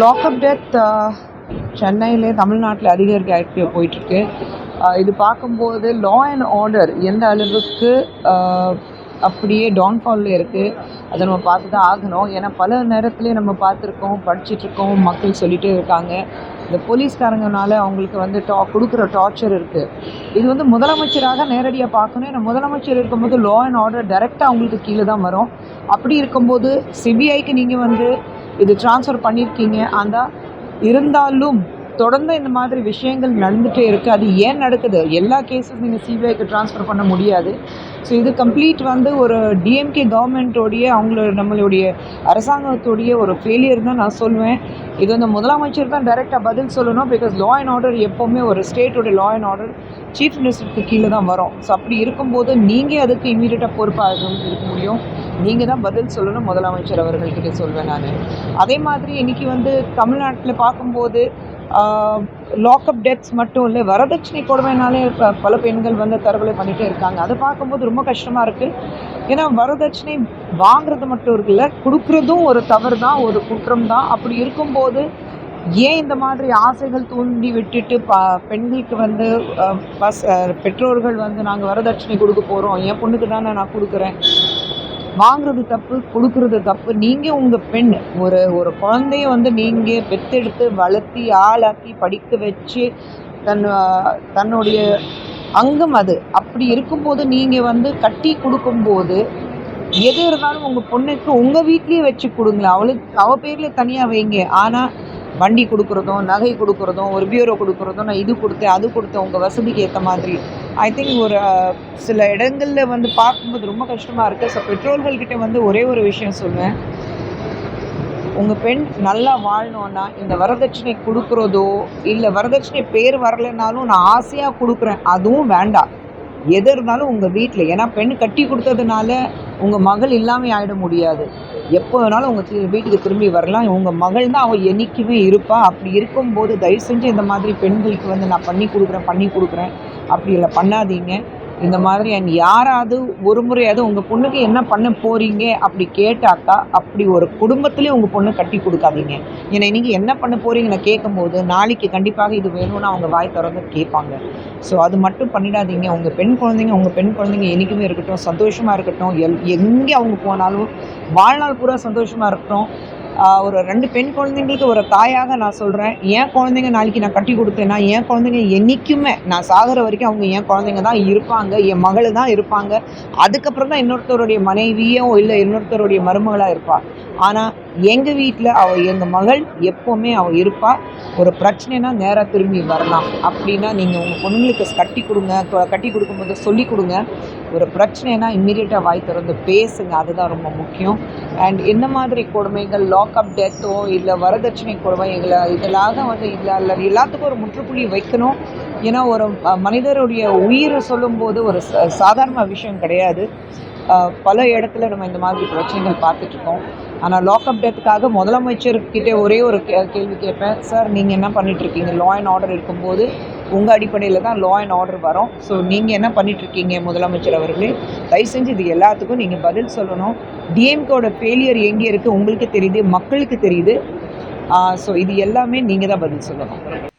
Lockup death சென்னையிலே தமிழ்நாட்டில் அதிகரிக்க போயிட்டுருக்கு. இது பார்க்கும்போது லா அண்ட் ஆர்டர் எந்த அளவுக்கு அப்படியே டவுன்ஃபாலில் இருக்குது அதை நம்ம பார்த்து தான் ஆகணும். ஏன்னா பல நேரத்துலேயே நம்ம பார்த்துருக்கோம் படிச்சுட்ருக்கோம் மக்கள் சொல்லிகிட்டே இருக்காங்க. இந்த போலீஸ்காரங்கனால அவங்களுக்கு வந்து டா கொடுக்குற டார்ச்சர் இருக்குது இது வந்து முதலமைச்சராக நேரடியாக பார்க்கணும். ஏன்னா முதலமைச்சர் இருக்கும்போது லா அண்ட் ஆர்டர் டைரெக்டாக அவங்களுக்கு கீழே தான் வரும். அப்படி இருக்கும்போது சிபிஐக்கு நீங்கள் வந்து இது ட்ரான்ஸ்ஃபர் பண்ணியிருக்கீங்க அந்த இருந்தாலும் தொடர்ந்து இந்த மாதிரி விஷயங்கள் நடந்துகிட்டே இருக்குது அது ஏன் நடக்குது? எல்லா கேஸஸ் நீங்கள் சிபிஐக்கு ட்ரான்ஸ்ஃபர் பண்ண முடியாது. ஸோ இது கம்ப்ளீட் வந்து ஒரு டிஎம்கே கவர்மெண்ட்டோடைய அவங்களோட நம்மளுடைய அரசாங்கத்துடைய ஒரு ஃபெயிலியர் தான் நான் சொல்லுவேன் இது வந்து முதலமைச்சர் தான் டைரெக்டாக பதில் சொல்லணும். பிகாஸ் லா அண்ட் ஆர்டர் எப்போவுமே ஒரு ஸ்டேட்டோட லா அண்ட் ஆர்டர் சீஃப் மினிஸ்டருக்கு கீழே தான் வரும். ஸோ அப்படி இருக்கும்போது நீங்கள் அதுக்கு இமீடியட்டாக பொறுப்பாக இருக்க முடியும். நீங்கள் தான் பதில் சொல்லணும் முதலமைச்சர் அவர்கள்கிட்ட சொல்வேன் நான். அதே மாதிரி இன்றைக்கி வந்து தமிழ்நாட்டில் பார்க்கும்போது லாக்அப் டெத்ஸ் மட்டும் இல்லை வரதட்சணை கொடுமைனாலே பல பெண்கள் வந்து தற்கொலை பண்ணிகிட்டே இருக்காங்க. அதை பார்க்கும்போது ரொம்ப கஷ்டமாக இருக்குது ஏன்னா வரதட்சணை வாங்குறது மட்டும் இருக்குல்ல கொடுக்குறதும் ஒரு தவறு தான் ஒரு குற்றம் தான். அப்படி இருக்கும்போது ஏன் இந்த மாதிரி ஆசைகள் தூண்டி விட்டுட்டு ப பெண்களுக்கு வந்து பஸ் பெற்றோர்கள் வந்து நாங்கள் வரதட்சணை கொடுக்க போகிறோம் என் பொண்ணுக்கு தானே நான் கொடுக்குறேன்? வாங்குறது தப்பு கொடுக்குறது தப்பு. நீங்கள் உங்கள் பெண் ஒரு ஒரு குழந்தைய வந்து நீங்கள் பெற்றெடுத்து வளர்த்தி ஆளாக்கி படிக்க வச்சு தன் தன்னுடைய அங்கம் அது. அப்படி இருக்கும்போது நீங்கள் வந்து கட்டி கொடுக்கும்போது எது இருந்தாலும் உங்கள் பொண்ணுக்கு உங்கள் வீட்லேயே வச்சு கொடுங்களேன். அவளுக்கு அவள் பேரில் தனியாக வைங்க. ஆனால் வண்டி கொடுக்குறதும் நகை கொடுக்குறதும் ஒரு பியூரோ கொடுக்குறதும் நான் இது கொடுத்தேன் அது கொடுத்தேன் உங்கள் வசதிக்கு ஏற்ற மாதிரி. ஐ திங்க் ஒரு சில இடங்களில் வந்து பார்க்கும்போது ரொம்ப கஷ்டமாக இருக்குது ஸோ பெற்றோர்கள்கிட்ட வந்து ஒரே ஒரு விஷயம் சொல்லுவேன். உங்கள் பெண் நல்லா வாழணும்னா இந்த வரதட்சணை கொடுக்குறதோ இல்லை வரதட்சணை பேர் வரலைனாலும் நான் ஆசையாக கொடுக்குறேன் அதுவும் வேண்டாம். எது இருந்தாலும் உங்கள் வீட்டில் ஏன்னா பெண் கட்டி கொடுத்ததுனால உங்கள் மகள் இல்லாமல் ஆகிட முடியாது. எப்போ வேணாலும் உங்கள் வீட்டுக்கு திரும்பி வரலாம். உங்கள் மகள் தான் அவள் என்றைக்குமே இருப்பாள் அப்படி இருக்கும்போது தயவு செஞ்சு இந்த மாதிரி பெண்களுக்கு வந்து நான் பண்ணி கொடுக்குறேன் பண்ணி கொடுக்குறேன். அப்படி இல்லை பண்ணாதீங்க. இந்த மாதிரி என் யாராவது ஒரு முறையாவது உங்கள் பொண்ணுக்கு என்ன பண்ண போகிறீங்க அப்படி கேட்டாக்கா அப்படி ஒரு குடும்பத்திலே உங்கள் பொண்ணு கட்டி கொடுக்காதீங்க. ஏன்னா இன்றைக்கி என்ன பண்ண போகிறீங்கன்னு கேட்கும்போது நாளைக்கு கண்டிப்பாக இது வேணும்னு அவங்க வாய் திறந்து கேட்பாங்க. ஸோ அது மட்டும் பண்ணிடாதீங்க. உங்கள் பெண் குழந்தைங்க உங்கள் பெண் குழந்தைங்க என்றைக்குமே இருக்கட்டும் சந்தோஷமாக இருக்கட்டும். எல் எங்கே அவங்க போனாலும் வாழ்நாள் பூரா சந்தோஷமாக இருக்கட்டும். ஒரு ரெண்டு பெண் குழந்தைங்களுக்கு ஒரு தாயாக நான் சொல்கிறேன் என் குழந்தைங்க நாளைக்கு நான் கட்டி கொடுத்தேன்னா என் குழந்தைங்க என்றைக்குமே நான் சாகிற வரைக்கும் அவங்க என் குழந்தைங்க தான் இருப்பாங்க என் மகள் தான் இருப்பாங்க. அதுக்கப்புறம் தான் இன்னொருத்தருடைய மனைவியோ இல்லை இன்னொருத்தருடைய மருமகளாக இருப்பாள் ஆனால் எங்கள் வீட்டில் அவள் எங்கள் மகள் எப்போவுமே அவள் இருப்பாள் ஒரு பிரச்சனைனா நேராக திரும்பி வரலாம். அப்படின்னா நீங்கள் உங்கள் பொண்ணுங்களுக்கு கட்டி கொடுங்க கட்டி கொடுக்கும்போது சொல்லி கொடுங்க. ஒரு பிரச்சனைனா இம்மீடியட்டாக வாய் திறந்து பேசுங்க. அதுதான் ரொம்ப முக்கியம். அண்ட் இந்த மாதிரி கொடுமைகள் லாக்அப் டெத்தோ இல்லை வரதட்சணை கொடுமை எங்களை இதெல்லாம் வந்து இல்லை இல்லை எல்லாத்துக்கும் ஒரு முற்றுப்புள்ளி வைக்கணும். ஏன்னா ஒரு மனிதருடைய உயிரை சொல்லும்போது ஒரு சாதாரண விஷயம் கிடையாது. பல இடத்துல நம்ம இந்த மாதிரி பிரச்சனைகள் பார்த்துட்ருக்கோம். ஆனால் லாக்அப் டெத்துக்காக முதலமைச்சர்கிட்ட ஒரே ஒரு கே- கேள்வி கேட்பேன். சார் நீங்கள் என்ன பண்ணிட்டு இருக்கீங்க லா அண்ட் ஆர்டர் இருக்கும்போது உங்கள் அடிப்படையில் தான் லா அண்ட் ஆர்டர் வரும். ஸோ நீங்கள் என்ன பண்ணிட்டு இருக்கீங்க முதலமைச்சர் அவர்களே? தயவு செஞ்சு இது எல்லாத்துக்கும் நீங்கள் பதில் சொல்லணும். டிஎம்கோட ஃபெயிலியர் எங்கே இருக்குது உங்களுக்கு தெரியுது மக்களுக்கு தெரியுது. ஸோ இது எல்லாமே நீங்கள் தான் பதில் சொல்லணும்.